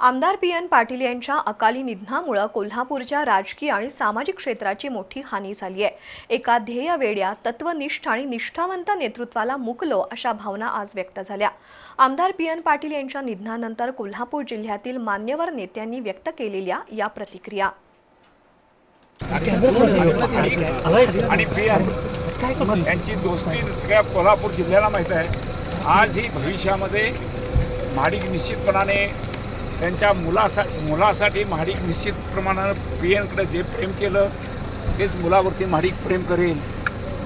आमदार P N Patil यांच्या अकाली निधनामुळे कोल्हापूरच्या राजकीय आणि सामाजिक क्षेत्राची मोठी हानी झाली आहे. एका ध्येय वेड्या तत्वनिष्ठ आणि निष्ठावंत नेतृत्वाला मुकलो अशा भावना आज व्यक्त झाल्या. आमदार पी एन पाटील यांच्या निधनानंतर कोल्हापूर जिल्ह्यातील मान्यवर नेत्यांनी व्यक्त केलेल्या या प्रतिक्रिया. आणि यांची दोस्ती सगळ्या कोल्हापूर जिल्ह्याला माहीत आहे. आज ही भविष्यामध्ये महाडिक निश्चितपणाने त्यांच्या मुलासा मुलासाठी महाडिक निश्चित प्रमाणानं पी जे प्रेम केलं तेच मुलावरती महाडिक प्रेम करेल.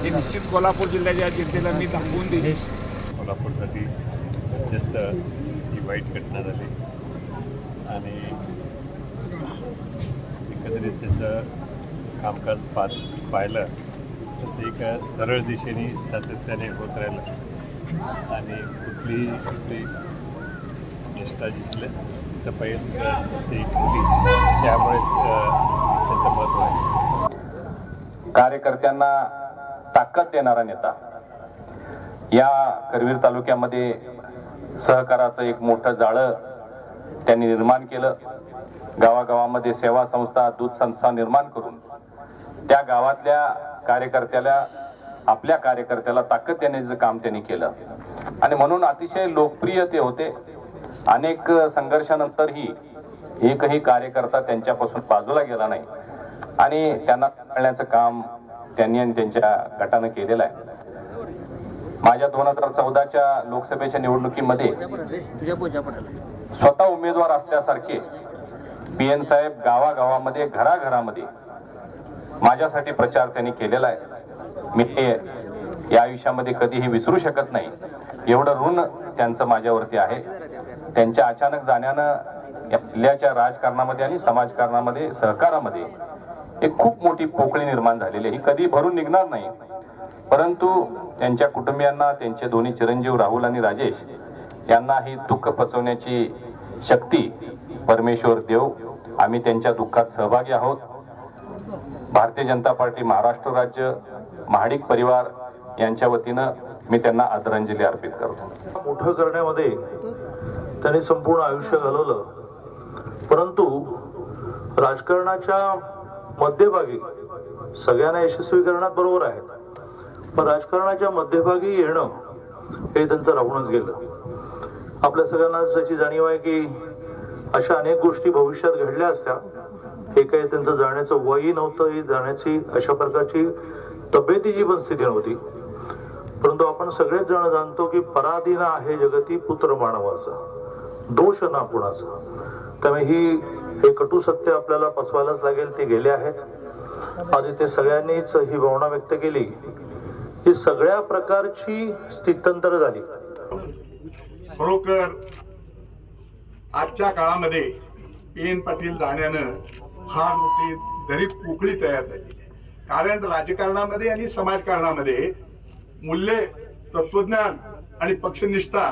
हे निश्चित कोल्हापूर जिल्ह्याच्या जनतेला मी दाखवून देईन. कोल्हापूरसाठी अत्यंत ही वाईट घटना झाली. आणि एकंदरीत त्याचं कामकाज पाच पाहिलं तर ते एका सरळ दिशेने सातत्याने होत राहिलं. आणि कुठली कुठली निष्ठा जिंकल्या तर ठेवली त्यामुळे त्याचं महत्त्व आहे. कार्यकर्त्यांना ताकद देणारा नेता. या करवीर तालुक्यामध्ये सहकाराचं एक मोठं जाळं त्यांनी निर्माण केलं. गावागावामध्ये सेवा संस्था दूध संस्था निर्माण करून त्या गावातल्या कार्यकर्त्याला आपल्या कार्यकर्त्याला ताकद देण्याचं काम त्यांनी केलं. आणि म्हणून अतिशय लोकप्रिय ते होते. अनेक संघर्षानंतरही एकही कार्यकर्ता त्यांच्यापासून बाजूला गेला नाही. आणि त्यांना सांभाळण्याचं काम त्यांनी आणि त्यांच्या गटानं केलेलं आहे. माझ्या दोन हजार चौदाच्या लोकसभेच्या निवडणुकीमध्ये स्वतः उमेदवार असल्यासारखे पी एन साहेब गावागावामध्ये घराघरामध्ये माझ्यासाठी प्रचार त्यांनी केलेला आहे. मी या आयुष्यामध्ये कधीही विसरू शकत नाही. एवढं ऋण त्यांचं माझ्यावरती आहे. त्यांच्या अचानक जाण्यानं आपल्याच्या जिल्ह्याच्या राजकारणामध्ये आणि समाजकारणामध्ये सहकारामध्ये एक खूप मोठी पोकळी निर्माण झालेली आहे. ही कधी भरून निघणार नाही. परंतु त्यांच्या कुटुंबियांना त्यांचे दोन्ही चिरंजीव राहुल आणि राजेश यांना ही दुःख पचवण्याची शक्ती परमेश्वर देव. आम्ही त्यांच्या दुःखात सहभागी आहोत. भारतीय जनता पार्टी महाराष्ट्र राज्य महाडिक परिवार यांच्या वतीनं मी त्यांना आदरांजली अर्पित करतो. मोठं करण्यामध्ये त्यांनी संपूर्ण आयुष्य घालवलं. परंतु राजकारणाच्या मध्यभागी सगळ्यांना यशस्वी करण्यात बरोबर आहे. पण राजकारणाच्या मध्यभागी येणं हे त्यांचं राहूनच गेलं. आपल्या सगळ्यांना त्याची जाणीव आहे की अशा अनेक गोष्टी भविष्यात घडल्या असत्या. हे काही त्यांचं जाण्याचं वयही नव्हतं ही जाण्याची अशा प्रकारची तब्येतीची पण स्थिती नव्हती. परंतु आपण सगळेच जण जाणतो की पराधीन आहे जगती पुत्र मानवाचा दोष ना कुणाचा. त्यामुळे ही हे कटू सत्य आपल्याला पचवायलाच लागेल ते गेले आहेत. आज इथे सगळ्यांनीच ही भावना व्यक्त केली ही सगळ्या प्रकारची स्थित्यंतर झाली. खरोखर आजच्या काळामध्ये पी एन पाटील जाण्यानं फार मोठी दरी पोकळी तयार झाली. कारण राजकारणामध्ये आणि समाजकारणामध्ये मूल्ये तत्वज्ञान आणि पक्षनिष्ठा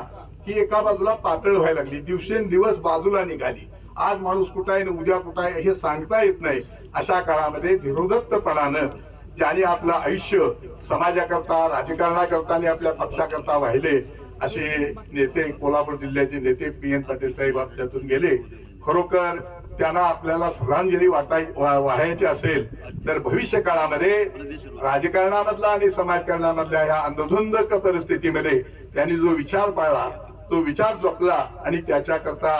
ही एका बाजूला पातळ व्हायला लागली. दिवसेंदिवस बाजूला निघाली. आज माणूस कुठं आहे आणि उद्या कुठं आहे हे सांगता येत नाही. अशा काळामध्ये धीरोदत्तपणानं ज्याने आपलं आयुष्य समाजाकरता राजकारणाकरता आणि आपल्या पक्षाकरता वाहिले असे नेते कोल्हापूर जिल्ह्याचे नेते पी एन पाटील साहेब आपल्यातून गेले. खरोखर त्यांना आपल्याला श्रद्धांजली वाटाय वाहायची असेल तर भविष्य काळामध्ये राजकारणामधला आणि समाजकारणामधल्या या अंधधुंद परिस्थितीमध्ये त्यांनी जो विचार पाळला तो विचार जपला आणि त्याच्याकरता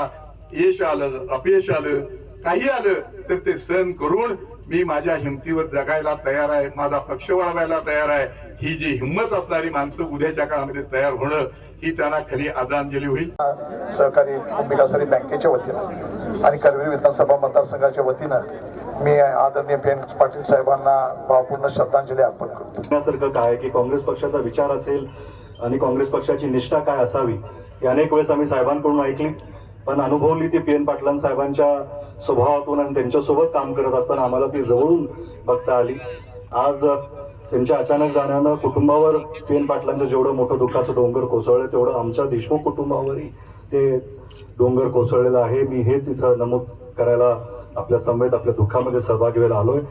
यश आलं अपयश आलं काही आलं तर ते सहन करून मी माझ्या हिमतीवर जगायला तयार आहे माझा पक्ष वळवायला तयार आहे ही जी हिंमत असणारी माणसं उद्याच्या काळामध्ये तयार होणं ही त्यांना खरी आदरांजली होईल. सहकारी विकासकारी बँकेच्या वतीनं आणि करवीर विधानसभा मतदारसंघाच्या वतीनं मी आदरणीय पी एन पाटील साहेबांना भावपूर्ण श्रद्धांजली अर्पण करतो. काय की काँग्रेस पक्षाचा विचार असेल आणि काँग्रेस पक्षाची निष्ठा काय असावी ही अनेक वेळेस आम्ही साहेबांकडून ऐकली. पण अनुभवली ती पी एन पाटलां साहेबांच्या स्वभावातून आणि त्यांच्यासोबत काम करत असताना आम्हाला ती जवळून बघता आली. आज त्यांच्या अचानक जाण्यानं कुटुंबावर पी एन पाटलांचं जेवढं मोठं दुःखाचं डोंगर कोसळलं तेवढं आमच्या देशमुख कुटुंबावरही ते डोंगर कोसळलेलं आहे. मी हेच इथं नमूद करायला आपल्या समेत आपल्या दुःखामध्ये सहभागी व्हायला आलोय.